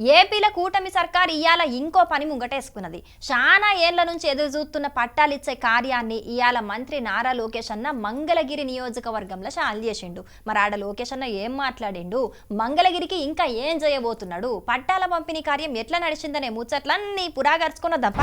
ఏపీల కూటమి సర్కార్ ఇవాళ ఇంకో పని ముంగటేసుకున్నది. చాలా ఏళ్ళ నుంచి ఎదురు చూస్తున్న పట్టాలిచ్చే కార్యాన్ని ఇవాళ మంత్రి నారా లోకేష్ అన్న మంగళగిరి నియోజకవర్గంలో చాలు చేసిండు. మరి ఆడ లోకేష్ అన్న ఏం మాట్లాడిండు? మంగళగిరికి ఇంకా ఏం చేయబోతున్నాడు పట్టాల పంపిణీ కార్యం ఎట్లా నడిచిందనే ముచ్చట్లన్నీ పురాగర్చుకున్న దప్ప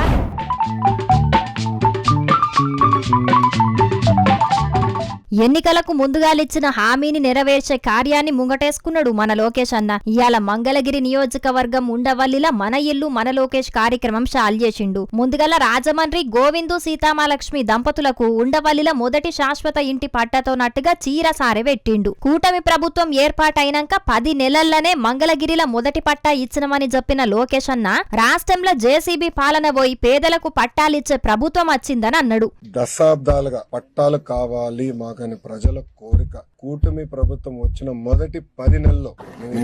ఎన్నికలకు ముందుగాలిచ్చిన హామీని నెరవేర్చే కార్యాన్ని ముంగటేసుకున్నాడు మన లోకేష్ అన్న. ఇవాళ మంగళగిరి నియోజకవర్గం ఉండవల్లిల మన ఇల్లు మన లోకేష్ కార్యక్రమం షాల్ చేసిండు. ముందుగల రాజమండ్రి గోవిందు సీతామాలక్ష్మి దంపతులకు ఉండవల్లిల మొదటి శాశ్వత ఇంటి పట్టతోనట్టుగా చీర సారె పెట్టిండు. కూటమి ప్రభుత్వం ఏర్పాటైనాక పది నెలల్లోనే మంగళగిరిల మొదటి పట్టా ఇచ్చినమని చెప్పిన లోకేష్ అన్న రాష్ట్రంలో జేసీబీ పాలన పోయి పేదలకు పట్టాలిచ్చే ప్రభుత్వం వచ్చిందని అన్నాడు. దశాబ్దాలుగా పట్టాలు కావాలి మాకని ప్రజల కోరిక. కూటమి ప్రభుత్వం వచ్చిన మొదటి పది నెలల్లో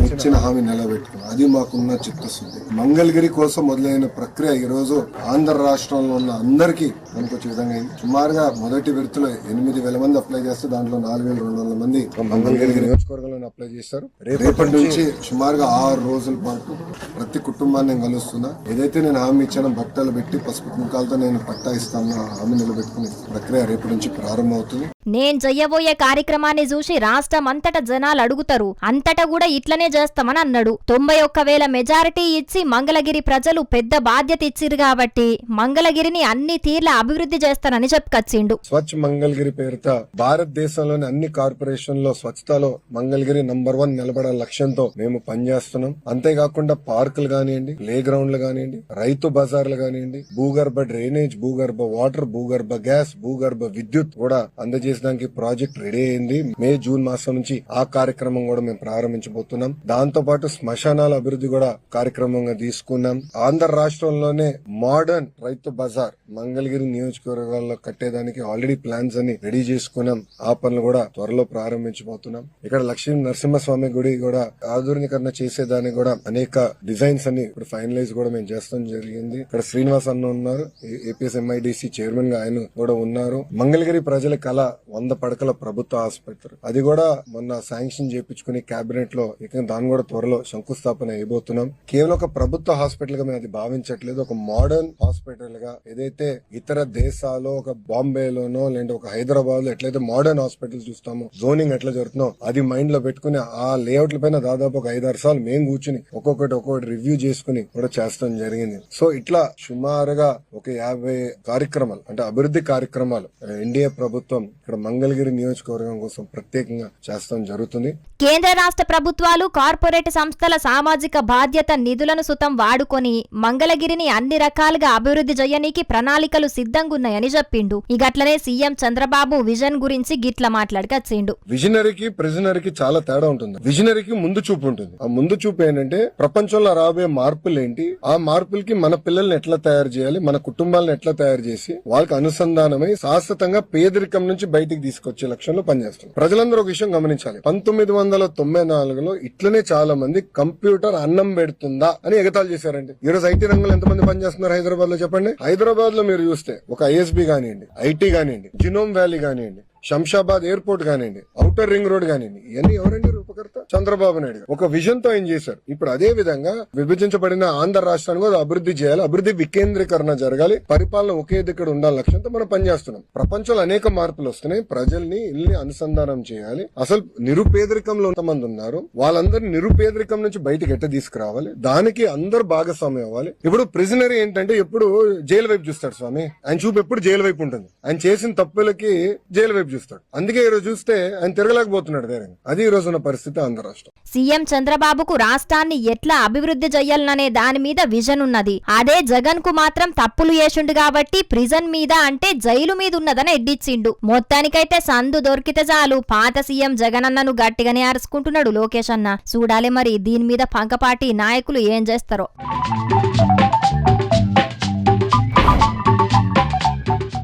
ఇచ్చిన హామీ నిలబెట్టుకున్నాం. అది మాకున్న చిత్తశుద్ధి మంగళగిరి కోసం మొదలైన ప్రక్రియ ఈ రోజు ఆంధ్ర రాష్ట్రంలో ఉన్న అందరికీ మనకు వచ్చే విధంగా అయింది. సుమారుగా మొదటి విడతలో ఎనిమిది వేల మంది అప్లై చేస్తే దాంట్లో నాలుగు వేల రెండు వందల మంది మంగళగిరి నియోజకవర్గంలో అప్లై చేశారు. రేపటి నుంచి సుమారుగా ఆరు రోజుల పాటు ప్రతి కుటుంబాన్ని నేను కలుస్తున్నా. ఏదైతే నేను హామీ ఇచ్చానో బట్టలు పెట్టి పసుపు కుంకాలతో నేను పట్టా ఇస్తాను ఆ హామీ నిలబెట్టుకుని ప్రక్రియ రేపటి నుంచి ప్రారంభమవుతుంది. నేను చెయ్యబోయే కార్యక్రమాన్ని చూసి రాష్ట్రం అంతటా జనాలు అడుగుతారు అంతటా కూడా ఇట్లనే చేస్తామని అన్నాడు. తొంభై ఒక్క వేల మెజారిటీ ఇచ్చి మంగళగిరి ప్రజలు పెద్ద బాధ్యత ఇచ్చిరు కాబట్టి మంగళగిరిని అన్ని తీర్ల అభివృద్ధి చేస్తానని చెప్పుకొచ్చిండు. స్వచ్ఛ మంగళగిరి పేరుతో భారతదేశంలోని అన్ని కార్పొరేషన్లో స్వచ్ఛతలో మంగళగిరి నంబర్ వన్ నిలబడే లక్ష్యంతో మేము పనిచేస్తున్నాం. అంతేకాకుండా పార్కులు కానివ్వండి ప్లే గ్రౌండ్లు కానివ్వండి రైతు బజార్లు కానివ్వండి భూగర్భ డ్రైనేజ్ భూగర్భ వాటర్ భూగర్భ గ్యాస్ భూగర్భ విద్యుత్ కూడా అందజేసడానికి ప్రాజెక్ట్ రెడీ అయింది. మే జూన్ మాసం నుంచి ఆ కార్యక్రమం కూడా మేము ప్రారంభించబోతున్నాం. దాంతో పాటు శ్మశానాల అభివృద్ధి కూడా కార్యక్రమంగా తీసుకున్నాం. ఆంధ్ర రాష్ట్రంలోనే మోడర్న్ రైతు బజార్ మంగళగిరి నియోజకవర్గాల్లో కట్టేదానికి ఆల్రెడీ ప్లాన్స్ అని రెడీ చేసుకున్నాం. ఆ పనులు కూడా త్వరలో ప్రారంభించబోతున్నాం. ఇక్కడ లక్ష్మీ నరసింహస్వామి గుడి కూడా ఆధునీకరణ చేసేదానికి కూడా అనేక డిజైన్స్ అని ఇప్పుడు ఫైనలైజ్ కూడా మేము చేస్తాం జరిగింది. ఇక్కడ శ్రీనివాస్ అన్న ఉన్నారు. ఏపీఎస్ ఎంఐడిసి చైర్మన్గా ఆయన కూడా ఉన్నారు. మంగళగిరి ప్రజల కళ వంద పడకల ప్రభుత్వ ఆసుపత్రి. అది కూడా మొన్న శాంక్షన్ చేయించుకుని కేబినెట్లో ఇక దాన్ని కూడా త్వరలో శంకుస్థాపన అయిపోతున్నాం. కేవలం ఒక ప్రభుత్వ హాస్పిటల్గా మేము అది భావించట్లేదు. ఒక మోడర్న్ హాస్పిటల్గా ఏదైతే ఇతర దేశాల్లో ఒక బాంబేలోనో లేదంటే ఒక హైదరాబాద్లో ఎట్లయితే మోడర్న్ హాస్పిటల్ చూస్తామో జోనింగ్ ఎట్లా జరుగుతుందో అది మైండ్లో పెట్టుకుని ఆ లేఅవుట్ల పైన దాదాపు ఒక ఐదారు సార్లు మేము కూర్చుని ఒక్కొక్కటి ఒక్కొక్కటి రివ్యూ చేసుకుని కూడా చేస్తాం జరిగింది. సో ఇట్లా సుమారుగా ఒక యాభై కార్యక్రమాలు అంటే అభివృద్ధి కార్యక్రమాలు ఎన్డీఏ ప్రభుత్వం ఇక్కడ మంగళగిరి నియోజకవర్గం కోసం ప్రత్యేకంగా చేస్తాం జరుగుతుంది. కేంద్ర రాష్ట్ర ప్రభుత్వాలు కార్పొరేట్ సంస్థల సామాజిక బాధ్యత నిధులను సుతం వాడుకొని మంగళగిరిని అన్ని రకాలుగా అభివృద్ధి చేయనీకి ప్రణాళికలు సిద్ధంగున్నాయని చెప్పిండు ఇగట్లనే సీఎం చంద్రబాబు విజన్ గురించి గిట్ల మాట్లాడకచ్చిండు విజనరీకి ప్రిజనరీకి చాలా తేడా ఉంటుంది. విజనరీకి ముందు చూపు ఉంటుంది. ఆ ముందు చూపు ఏంటంటే ప్రపంచంలో రాబోయే మార్పులు ఏంటి ఆ మార్పులకి మన పిల్లల్ని ఎట్లా తయారు చేయాలి? మన కుటుంబాలను ఎట్లా తయారు చేసి వాళ్ళకి అనుసంధానమై శాశ్వతంగా పేదరికం నుంచి బయటికి తీసుకొచ్చే లక్ష్యంలో పనిచేస్తుంది ప్రజలందరూ ఒక విషయం గమనించాలి. పంతొమ్మిది వందల తొంభై నాలుగులో ఇట్లనే చాలా మంది కంప్యూటర్ అన్నం పెడుతుందా అని ఎగతాలు చేశారండి. ఈ రోజు ఐటీ రంగంలో ఎంతమంది పనిచేస్తున్నారు హైదరాబాద్లో చెప్పండి? హైదరాబాద్లో మీరు చూస్తే ఒక ఐఎస్బి కానివ్వండి ఐటీ కానివ్వండి జినోమ్ వ్యాలీ కానివ్వండి శంషాబాద్ ఎయిర్పోర్ట్ కానివ్వండి ఔటర్ రింగ్ రోడ్ కానివ్వండి ఇవన్నీ ఎవరండి రూపకర్త చంద్రబాబు నాయుడు ఒక విజన్తో ఆయన చేశారు? ఇప్పుడు అదే విధంగా విభజించబడిన ఆంధ్ర రాష్ట్రాన్ని కూడా అభివృద్ధి చేయాలి అభివృద్ధి వికేంద్రీకరణ జరగాలి పరిపాలన ఒకే దగ్గర ఉండాలి లక్ష్యంతో మనం పనిచేస్తున్నాం. ప్రపంచంలో అనేక మార్పులు వస్తున్నాయి ప్రజల్ని ఇల్ని అనుసంధానం చేయాలి. అసలు నిరుపేదరికంలో మంది ఉన్నారు? వాళ్ళందరినీ నిరుపేదరికం నుంచి బయటకు ఎట్ట తీసుకురావాలి? దానికి అందరు భాగస్వామ్యం అవ్వాలి. ఇప్పుడు ప్రిజనరీ ఏంటంటే ఎప్పుడు జైలు వైపు చూస్తాడు స్వామి. ఆయన చూపు ఎప్పుడు జైలు వైపు ఉంటుంది. ఆయన చేసిన తప్పులకి జైలు వైపు చూస్తాడు. అందుకే ఈరోజు చూస్తే ఆయన తిరగలేకపోతున్నాడు ధైర్యంగా. అది ఈ రోజున పరిస్థితి. పరిస్థితి ఆంధ్ర రాష్ట్రం సీఎం చంద్రబాబుకు రాష్ట్రాన్ని ఎట్లా అభివృద్ధి చేయాలనే దాని మీద విజన్ ఉన్నది. అదే జగన్కు మాత్రం తప్పులు చేసిండు కాబట్టి ప్రిజన్ మీద అంటే జైలు మీద ఉన్నదని ఎడ్డిచ్చిండు. మొత్తానికైతే సందు దొరికితే చాలు. పాత సీఎం జగన్ అన్నను గట్టిగానే అరుచుకుంటున్నాడు లోకేష్ అన్న. చూడాలి మరి దీని మీద పంకపాటి నాయకులు ఏం చేస్తారో.